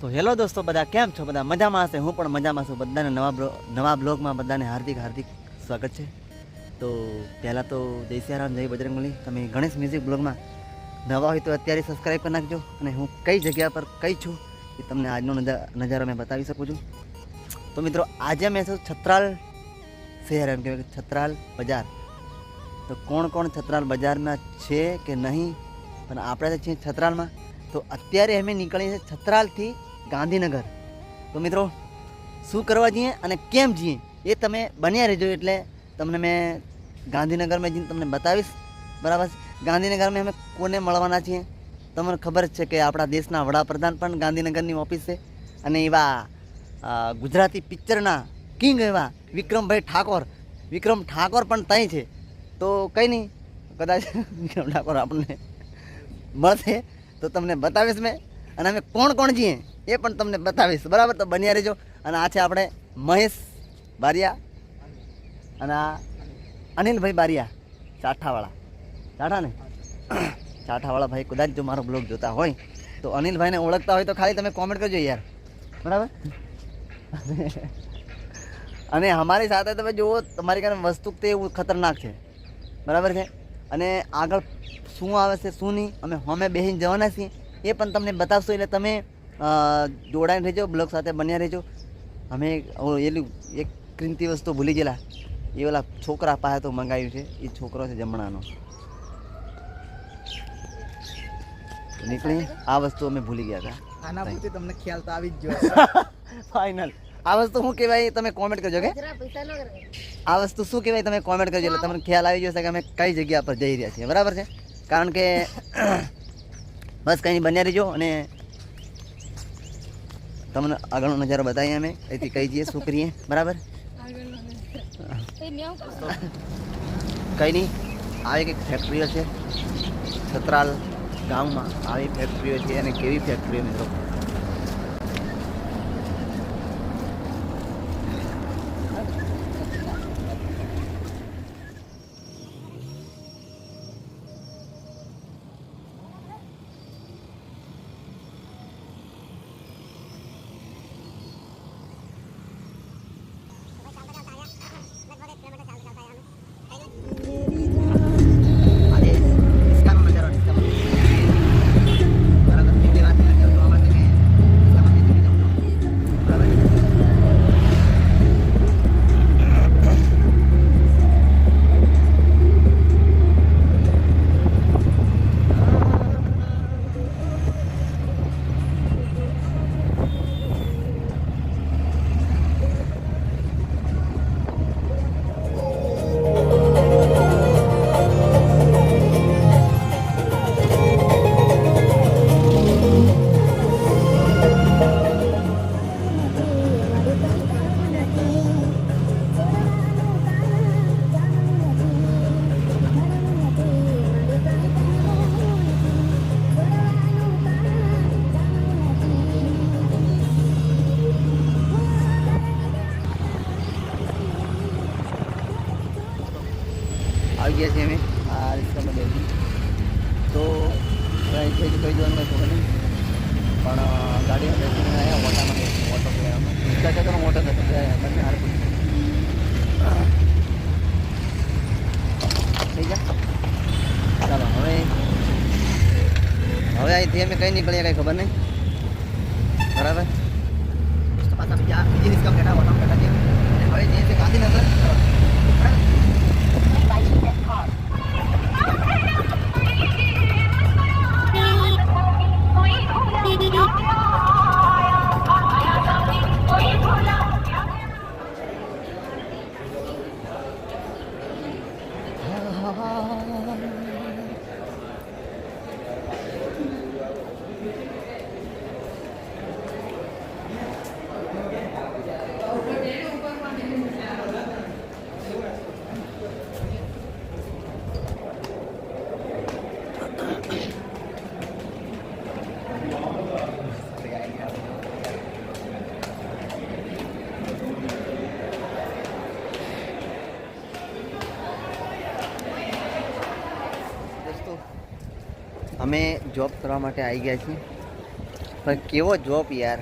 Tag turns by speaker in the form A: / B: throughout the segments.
A: તો હેલો દોસ્તો, બધા કેમ છો? બધા મજામાં હશે? હું પણ મજામાં છું. બધાને નવા નવા બ્લોગમાં બધાને હાર્દિક હાર્દિક સ્વાગત છે. તો પહેલાં તો જય સિયારામ, જય બજરંગલી તમે ગણેશ મ્યુઝિક બ્લોગમાં નવા હોય તો અત્યારે સબસ્ક્રાઈબ કરી નાખજો. અને હું કઈ જગ્યા પર કઈ છું એ તમને આજનો નજા- નજારો મેં બતાવી શકું છું. તો મિત્રો, આજે મેં છું છત્રાલ શહેર એમ કહેવાય છત્રાલ બજાર. તો કોણ કોણ છત્રાલ બજારમાં છે કે નહીં? પણ આપણે છીએ છત્રાલમાં. તો અત્યારે અમે નીકળીએ છીએ છત્રાલથી ગાંધીનગર. તો મિત્રો, શું કરવા જઈએ અને કેમ જઈએ એ તમે બન્યા રહેજો એટલે તમને મેં ગાંધીનગરમાં જઈને તમને બતાવીશ. બરાબર? ગાંધીનગરમાં અમે કોને મળવાના છીએ? તમને ખબર જ છે કે આપણા દેશના વડાપ્રધાન પણ ગાંધીનગરની ઓફિસ છે અને એવા ગુજરાતી પિક્ચરના કિંગ એવા વિક્રમભાઈ ઠાકોર. વિક્રમ ઠાકોર પણ ત્યાં છે. તો કંઈ નહીં, કદાચ વિક્રમ ઠાકોર આપણને મળશે. તો તમને બતાવીશ મેં. અને અમે કોણ કોણ છીએ એ પણ તમને બતાવીશ. બરાબર? તો બન્યા રહેજો. અને આ છે આપણે મહેશ બારિયા અને આ અનિલભાઈ બારિયા, ચાઠાવાળા. ચાઠા ને? ચાઠાવાળા ભાઈ, કદાચ જો મારો બ્લોગ જોતા હોય તો અનિલભાઈને ઓળખતા હોય તો ખાલી તમે કોમેન્ટ કરજો યાર. બરાબર? અને અમારી સાથે તમે જુઓ, તમારી કારણે વસ્તુ તે એવું ખતરનાક છે. બરાબર છે? અને આગળ શું આવે છે, શું નહીં, અમે અમે બેસીને જવાના છીએ. એ પણ તમને બતાવશો એટલે તમે જોડાઈને રહેજો બ્લોગ સાથે બન્યા રહેજો. અમે એલું એક કિંમતી વસ્તુ ભૂલી ગયેલા. એ ઓલા છોકરા પાસે તો મંગાવ્યું છે. એ છોકરો છે જમણાનો. નીકળી આ વસ્તુ અમે ભૂલી ગયા હતા.
B: આના પૂરતી તમને ખ્યાલ તો આવી જ ગયો.
A: ફાઇનલ આ વસ્તુ શું કહેવાય તમે કોમેન્ટ કરજો કે આ વસ્તુ શું કહેવાય તમે કોમેન્ટ કરજો એટલે તમને ખ્યાલ આવી જશે કે અમે કઈ જગ્યા પર જઈ રહ્યા છીએ. બરાબર છે? કારણ કે બસ કંઈ બન્યા રહેજો અને તમને આગળનો નજારો બતાવીએ અમે. એથી કહી જઈએ શું કરીએ બરાબર કંઈ નહીં આવી કંઈક ફેક્ટરીઓ છે. છત્રાલ ગામમાં આવી ફેક્ટરીઓ છે અને કેવી ફેક્ટરીઓ મિત્રો? છે કે કઈ જવાનું કંઈ ખબર નહીં પણ અ, ગાડીમાં બેસીને આવ્યા ઓટામાં બેસી ઓટો લેવામાં રિક્ષા છે તો ઓટો થતો જાય બંને હાર થઈ જા ચાલો હવે હવે અહીંથી અમે કઈ નીકળીએ કઈ ખબર નહીં બરાબર તો પાછા બીજા બીજી રિક્ષામાં બેઠા ઓટોમાં બેઠા છીએ અને હવે જઈએ છીએ ગાંધીનગર અમે જોબ કરવા માટે આવી ગયા છીએ. પણ કેવો જોબ યાર.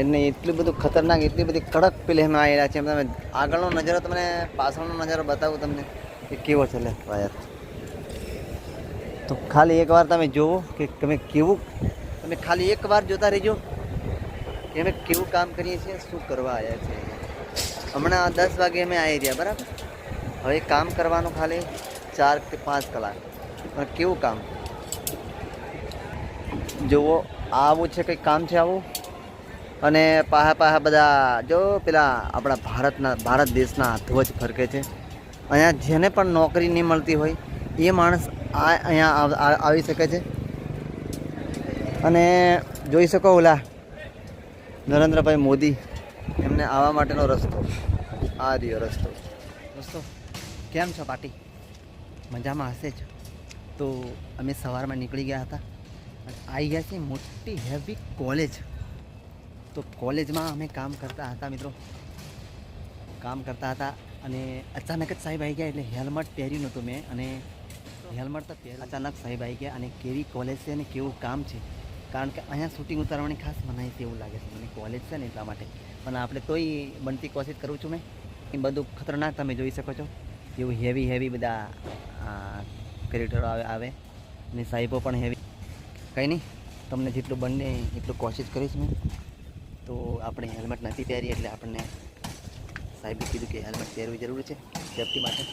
A: એને એટલું બધું ખતરનાક, એટલી બધી કડક પેલી એમાં આવેલા છે. તમે આગળનો નજારો તમને, પાછળનો નજારો બતાવું તમને કે કેવો છે યાર. તો ખાલી એકવાર તમે જુઓ કે તમે કેવું, તમે ખાલી એકવાર જોતા રહેજો કે અમે કેવું કામ કરીએ છીએ, શું કરવા આવ્યા છે હમણાં દસ વાગે અમે આવી રહ્યા, બરાબર? હવે કામ કરવાનું ખાલી ચાર કે પાંચ કલાક. કેવું કામ? જુઓ, આવું છે કંઈક કામ છે આવું? અને પાહા પાહા બધા, જો પેલા આપણા ભારતના, ભારત દેશના ધ્વજ ફરકે છે. અહીંયા જેને પણ નોકરી નહીં મળતી હોય, એ માણસ આ અહીંયા આવી શકે છે. અને જોઈ શકો ઓલા નરેન્દ્રભાઈ મોદી, એમને આવવા માટેનો રસ્તો. આ રહ્યો રસ્તો. રસ્તો કેમ છો પાટી મજામાં હશે જ? તો અમે સવારમાં નીકળી ગયા હતા. આવી ગયા છે મોટી હેવી કોલેજ તો કોલેજમાં અમે કામ કરતા હતા મિત્રો. કામ કરતા હતા અને અચાનક જ સાહેબ આવી ગયા એટલે હેલ્મેટ પહેર્યું નહોતું મેં અને હેલ્મેટ તો પહેર્યું. અચાનક સાહેબ આવી ગયા અને કેવી કોલેજ છે અને કેવું કામ છે. કારણ કે અહીંયા શૂટિંગ ઉતારવાની ખાસ મનાઈ એવું લાગે છે. મને કોલેજ છે ને એટલા માટે. પણ આપણે તોય બનતી કોશિશ કરું છું મેં. એ બધું ખતરનાક તમે જોઈ શકો છો. એવું હેવી હેવી બધા કેરેક્ટરો આવે આવે. અને સાહેબો પણ હેવી કંઈ નહીં, તમને જેટલું બને એટલું કોશિશ કરીશ મેં તો આપણે હેલ્મેટ નથી પહેરી એટલે આપણને સાહેબે કીધું કે હેલ્મેટ પહેરવી જરૂરી છે સેફટી માટે.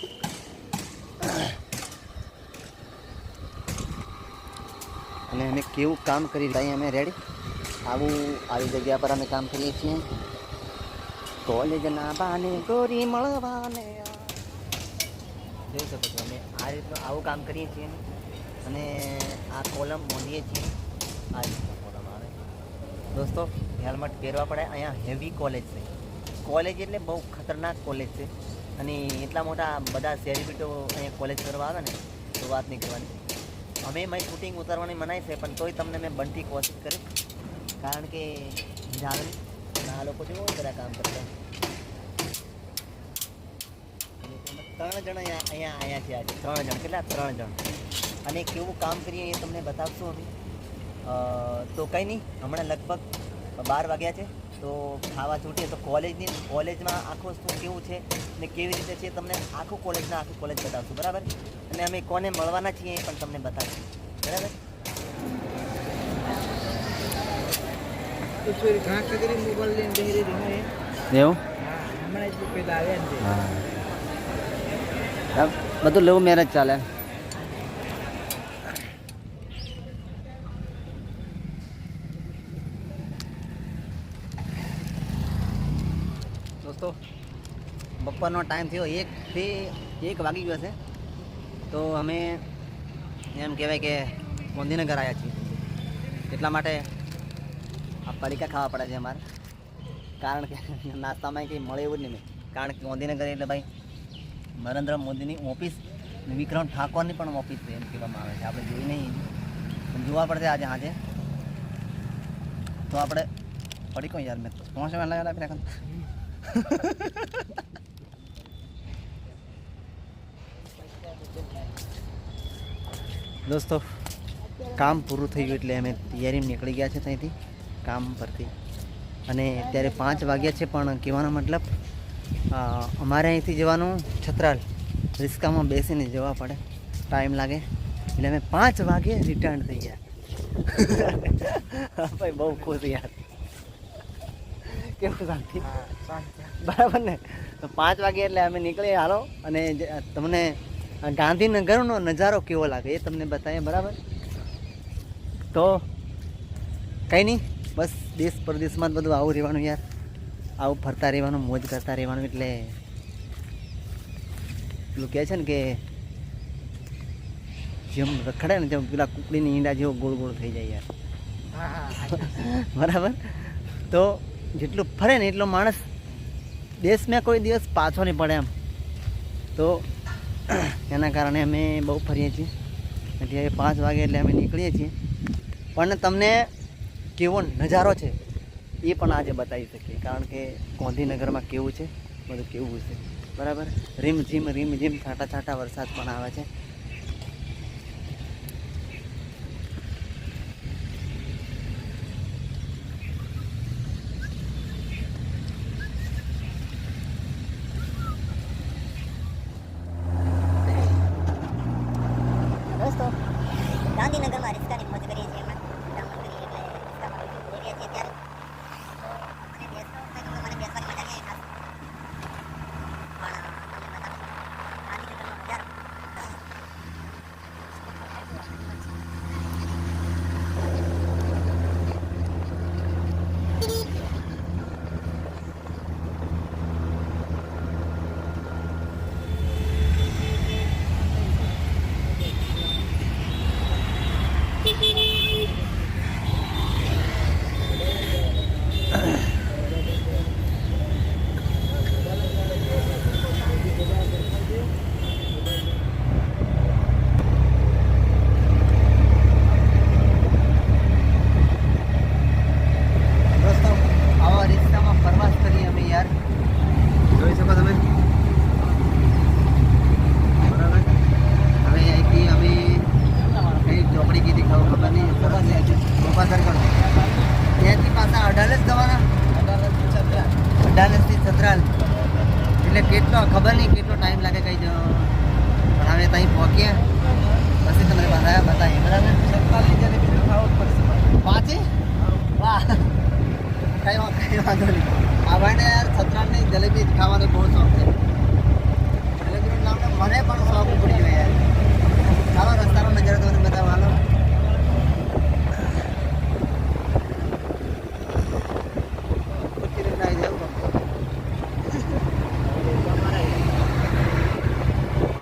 A: અને અમે કેવું કામ કરી રહ્યા અમે રેડી આવું આવી જગ્યા પર અમે કામ કરીએ છીએ. કોલેજના બાને ગોરી મળવાને. જોઈ શકો છો. અમે આ રીતનું આવું કામ કરીએ છીએ અને આ કોલમ મોડીએ છીએ. આ રીતના કોલમ આવે. દોસ્તો હેલ્મેટ પહેરવા પડે, અહીંયા હેવી કોલેજ છે. કોલેજ એટલે બહુ ખતરનાક કોલેજ છે. અને એટલા મોટા બધા સેલિબ્રિટીઓ અહીંયા કોલેજ કરવા આવે ને, તો વાત નહીં કરવાની. અમે મારી શૂટિંગ ઉતારવાની મનાય છે, પણ તોય તમને મેં બનતી કોશિશ કરી. કારણ કે જાણે આ લોકો જેવો બધા કામ કરતા અને તેમાં ત્રણ જણ અહીંયા અહીંયા છે આજે. ત્રણ જણ. કેટલા? ત્રણ જણ. અને કેવું કામ કરીએ એ તમને બતાવશું અમે તો કંઈ નહીં. હમણાં લગભગ બાર વાગ્યા છે. તો ખાવા છૂટીએ. તો કોલેજની કોલેજમાં આખો શું કેવું છે ને કેવી રીતે છે તમને આખું કોલેજના આખું કોલેજ બતાવશું. બરાબર? અને અમે કોને મળવાના છીએ એ પણ તમને બતાવીશું. બરાબર? એવું?
B: હમણાં જ પેલા આવ્યા ને
A: બધું લેવું મેરેજ ચાલે. દોસ્તો, બપોરનો ટાઈમ થયો એકથી એક વાગી ગયો છે. તો અમે એમ કહેવાય કે ગાંધીનગર આવ્યા છીએ. એટલા માટે આ પડીકા ખાવા પડે છે અમારે. કારણ કે નાસ્તામાં કંઈ મળે એવું જ નહીં. કારણ કે ગાંધીનગર એટલે ભાઈ નરેન્દ્ર મોદીની ઓફિસ વિક્રમ ઠાકોરની પણ ઓફિસ છે એમ કહેવામાં આવે છે. આપણે જોઈ નહીં જોવા પડશે આજે આજે. તો આપણે પડી કોઈ યાર? મેં લાવ્યા આપી રાખવાનું દોસ્તો, કામ પૂરું થઈ ગયું એટલે અમે તૈયારી નીકળી ગયા છે ત્યાંથી, કામ પરથી. અને અત્યારે પાંચ વાગ્યા છે પણ કહેવાનો મતલબ અમારે અહીંથી જવાનું છત્રાલ. રિસ્કામાં બેસીને જવા પડે. ટાઈમ લાગે. એટલે અમે પાંચ વાગે રિટર્ન થઈ ગયા. ભાઈ બહુ ખુશ યાર. કેવું શાંતિ? બરાબર ને? તો પાંચ વાગે એટલે અમે નીકળીએ હાલો. અને તમને ગાંધીનગરનો નજારો કેવો લાગે એ તમને બતાવીએ બરાબર? તો કંઈ નહીં. બસ દેશ પરદેશમાં જ બધું આવું રહેવાનું યાર. આવું ફરતા રહેવાનું મોજ કરતા રહેવાનું એટલે પેલું કહે છે ને કે જેમ રખડે ને તેમ પેલા કુકડીની ઈંડા જેવો ગોળ ગોળ થઈ જાય યાર.
B: હા. હા
A: બરાબર? તો જેટલું ફરે ને એટલો માણસ દેશમાં કોઈ દિવસ પાછો નહીં પડે એમ. તો એના કારણે અમે બહુ ફરીએ છીએ. અત્યારે પાંચ વાગે એટલે અમે નીકળીએ છીએ. પણ તમને કેવો નજારો છે? એ પણ આજે બતાવી શકીએ. કારણ કે ગાંધીનગરમાં કેવું છે? બધું કેવું છે? બરાબર? રીમ ઝીમ રીમ ઝીમ, છાંટા છાંટા વરસાદ પણ આવે છે. તો ખબર નહીં કેટલો ટાઈમ લાગે કઈ પણ હવે ત્યાં પહોંચીએ. પછી તમને બધા બતાવીએ બરાબર?
B: સત્તાવીસ જયારે બીજું પડશે
A: પાંચે વાહ કઈ કઈ વાંધો નહીં. આ ભાઈને યાર સત્રાણની જલેબી ખાવાનો બહુ શોખ છે. જલેબીનું નામ મને પણ શોખ ઉપડી ગયો યાર. ચાલો રસ્તાનો નજારો તમને બતાવવાનો.